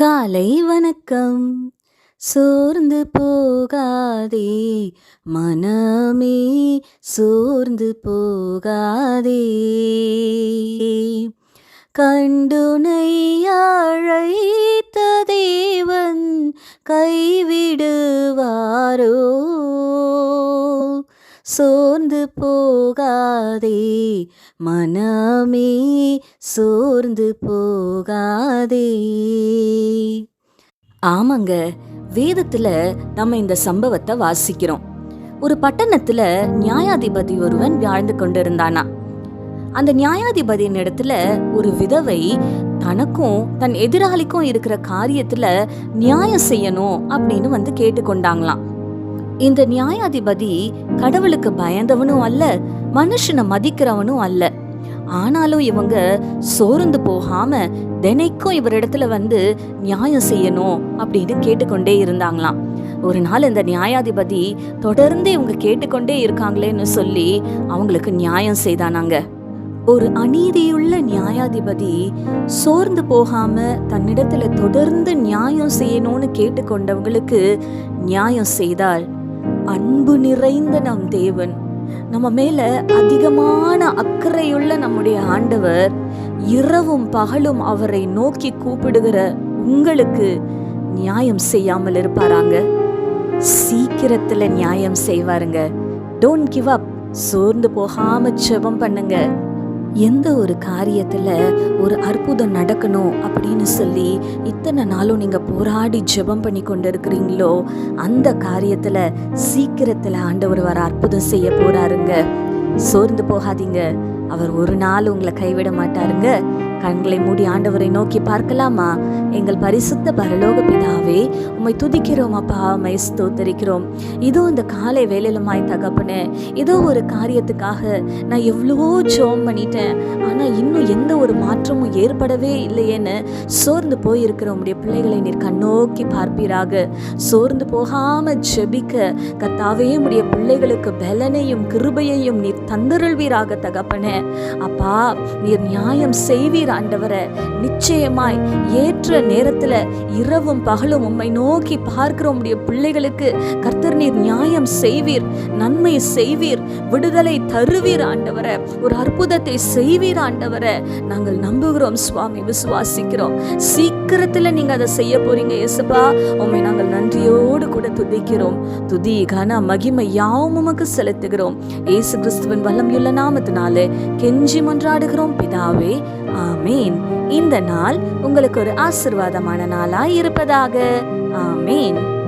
காலை வணக்கம். சோர்ந்து போகாதே மனமே சோர்ந்து போகாதே. கண்டுனை அழைத்த தேவன் கைவிடுவாரோ? சோர்ந்து போகாதே மனமே சோர்ந்து போகாதே. ஆமாங்க வேதத்துல நம்ம இந்த சம்பவத்தை வாசிக்கிறோம். ஒரு பட்டணத்துல நியாயாதிபதி ஒருவன் வாழ்ந்து கொண்டிருந்தானா. அந்த நியாயாதிபதியின் இடத்துல ஒரு விதவை தனக்கும் தன் எதிராளிக்கும் இருக்கிற காரியத்துல நியாயம் செய்யணும் அப்படின்னு வந்து கேட்டுக்கொண்டாங்களாம். இந்த நியாயாதிபதி கடவுளுக்கு பயந்தவனும் அல்ல மனுஷனை மதிக்கிறவனும் அல்ல. ஆனாலும் இவங்க சோர்ந்து போகாம தினைக்கும் இவரிடத்துல வந்து நியாயம் செய்யணும் அப்படின்னு கேட்டுக்கொண்டே இருந்தாங்களாம். ஒரு நாள் இந்த நியாயாதிபதி தொடர்ந்து இவங்க கேட்டுக்கொண்டே இருக்காங்களேன்னு சொல்லி அவங்களுக்கு நியாயம் செய்தானாங்க. ஒரு அநீதியுள்ள நியாயாதிபதி சோர்ந்து போகாம தன்னிடத்துல தொடர்ந்து நியாயம் செய்யணும்னு கேட்டுக்கொண்டவங்களுக்கு நியாயம் செய்தால் அன்பு நிறைந்த நம் தேவன். நம்ம மேல அதிகமான அக்கறையுள்ள நம்முடைய ஆண்டவர் இரவும் பகலும் அவரை நோக்கி கூப்பிடுகிற உங்களுக்கு நியாயம் செய்யாமல் இருப்பாராங்க. சீக்கிரத்துல நியாயம் செய்வாருங்க. டோன்ட் கிவ் அப் சோர்ந்து போகாம ஜெபம் பண்ணுங்க. எந்த ஒரு காரியத்தில் ஒரு அற்புதம் நடக்கணும் அப்படின்னு சொல்லி இத்தனை நாளும் நீங்கள் போராடி ஜெபம் பண்ணி கொண்டு இருக்கிறீங்களோ அந்த காரியத்தில் சீக்கிரத்தில் ஆண்டவர் வர அற்புதம் செய்ய போகிறாருங்க சோர்ந்து போகாதீங்க. அவர் ஒரு நாள் உங்களை கைவிட மாட்டாருங்க. கண்களை மூடி ஆண்டவரை நோக்கி பார்க்கலாமா? எங்கள் பரிசுத்த பரலோக பிதாவே உம்மை துதிக்கிறோம் அப்பா உம்மை ஸ்தோத்தரிக்கிறோம். இதோ இந்த காலை வேலையிலுமாய் தகப்பனே இதோ ஒரு காரியத்துக்காக நான் எவ்வளவோ ஜோம் பண்ணிட்டேன். ஆனால் இன்னும் எந்த ஒரு மாற்றமும் ஏற்படவே இல்லையேன்னு சோர்ந்து போயிருக்கிற உம்முடைய பிள்ளைகளை நீர் கண்ணோக்கி பார்ப்பீராக. சோர்ந்து போகாம ஜெபிக்க கத்தாவே உடைய பிள்ளைகளுக்கு பலனையும் கிருபையையும் நீர் தந்தருள்வீராக தகப்பனே. அப்பா நீர் நியாயம் செய்வீர் ஆண்டவரை. நிச்சயமாய் ஏற்று நேரத்துல இரவும் பகலும் உம்மை நோக்கி பார்க்கிற உம்முடைய பிள்ளைகளுக்கு கர்த்தர் நீர் நியாயம் செய்வீர் நன்மை செய்வீர் விடுதலை தருவீர் ஆண்டவரை. ஒரு அற்புதத்தை செய்வீர் ஆண்டவரை. நாங்கள் நம்புகிறோம் சுவாமி விசுவாசிக்கிறோம். சீக்கிரத்துல நீங்க அதை செய்ய போறீங்க இயேசுப்பா. உம்மை நாங்கள் நன்றியோடு கூட துதிக்கிறோம். துதி கன மகிமை யாவும் உமக்கு செலுத்துகிறோம். இயேசு கிறிஸ்துவின் வல்லமையுள்ள நாமத்தினாலே கெஞ்சி மன்றாடுகிறோம். பிதாவே ஆமேன். இந்த நாள் உங்களுக்கு ஒரு ஆசிர்வாதமான நாளாய் இருப்பதாக. ஆமேன்.